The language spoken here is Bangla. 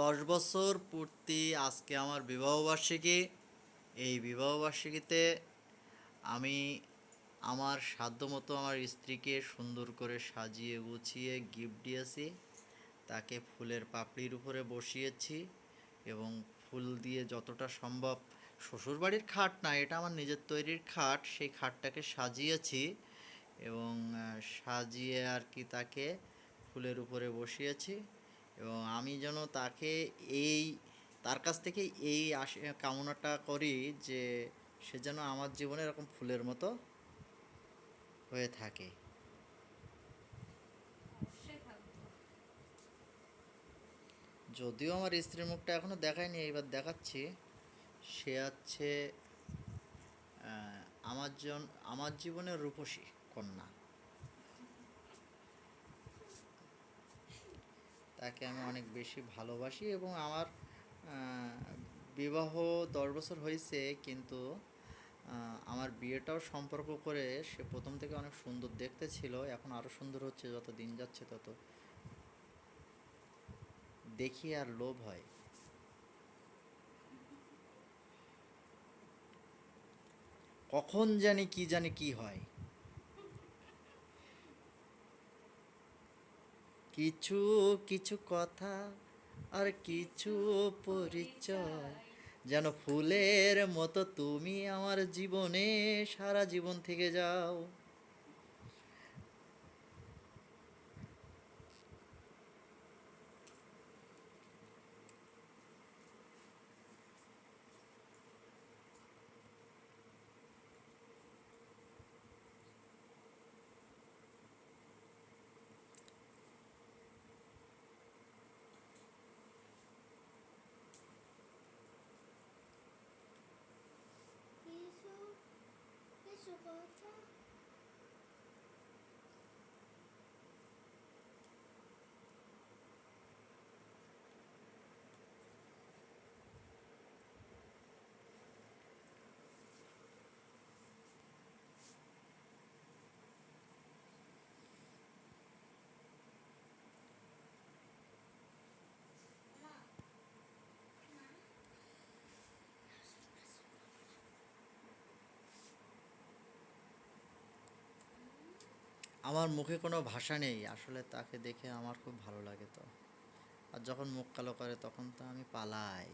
দশ বছর পূর্তি আজকে আমার বিবাহবার্ষিকী এই বিবাহবার্ষিকীতে আমি আমার সাধ্যমতো আমার স্ত্রীকে সুন্দর করে সাজিয়ে গুছিয়ে গিফট দিয়েছি। তাকে ফুলের পাপড়ির উপরে বসিয়েছি এবং ফুল দিয়ে যতটা সম্ভব শ্বশুরবাড়ির খাট না, এটা আমার নিজের তৈরির খাট, সেই খাটটাকে সাজিয়েছি এবং সাজিয়ে আর কি তাকে ফুলের উপরে বসিয়েছি। এবং আমি যেন তাকে এই, তার কাছ থেকে এই আশ, কামনাটা করি যে সে যেন আমার জীবনে এরকম ফুলের মতো হয়ে থাকে। যদিও আমার স্ত্রীর মুখটা এখনও দেখায়নি, এইবার দেখাচ্ছি। সে হচ্ছে আমার জন, আমার জীবনের রূপসী কন্যা। তাকে আমি অনেক বেশি ভালোবাসি এবং আমার বিবাহ দশ বছর হয়েছে কিন্তু আমার বিয়েটাও সম্পর্ক করে সে প্রথম থেকে অনেক সুন্দর দেখতে ছিল, এখন আরও সুন্দর হচ্ছে, যত দিন যাচ্ছে তত দেখি আর লোভ হয়। কখন জানি কি জানি কি হয়। কিছু কিছু কথা আর কিছু পরিচয়। যেন ফুলের মতো তুমি আমার জীবনে সারা জীবন থেকে যাও। আমার মুখে কোনো ভাষা নেই, আসলে তাকে দেখে আমার খুব ভালো লাগে তো। আর যখন মুখ কালো করে তখন তো আমি পালাই।